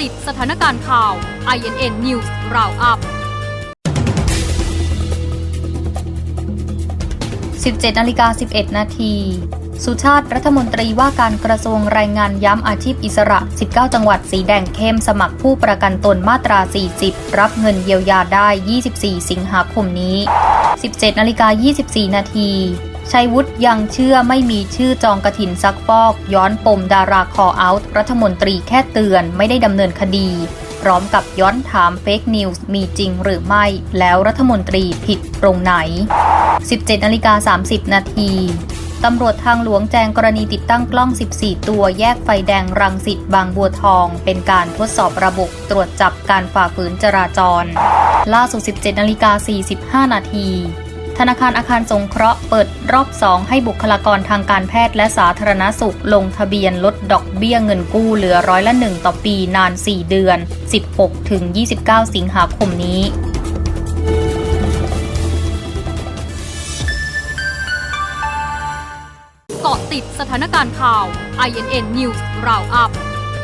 ติดสถานการณ์ข่าว INN News Roundup 17นาฬิกา11 นาที สุชาติรัฐมนตรีว่าการกระทรวงแรงงานย้ำอาชีพอิสระ 19 จังหวัดสีแดงเข้มสมัครผู้ประกันตนมาตรา 40 รับเงินเยียวยาได้ 24 สิงหาคมนี้ 17นาฬิกา24 นาที ชัยวุฒิยังเชื่อไม่มีชื่อจองกระถินซักฟอก ย้อนปมดาราคอเอาท์รัฐมนตรีแค่เตือนไม่ได้ดำเนินคดี พร้อมกับย้อนถามเฟกนิวส์มีจริงหรือไม่ แล้วรัฐมนตรีผิดตรงไหน 17นาฬิกา30 นาทีตำรวจทางหลวงแจงกรณีติดตั้งกล้อง 14 ตัวแยกไฟแดงรังสิตบางบัวทอง เป็นการทดสอบระบบตรวจจับการฝ่าฝืนจราจร ล่าสุด 17นาฬิกา45 นาที ธนาคารอาคารสงเคราะห์เปิดรอบ 2 ให้บุคลากรทางการแพทย์และสาธารณสุข ลงทะเบียนลดดอกเบี้ยเงินกู้เหลือร้อยละ 1 ต่อปีนาน 4 เดือน 16ถึง29 สิงหาคมนี้เกาะติดสถานการณ์ข่าว INN News Roundup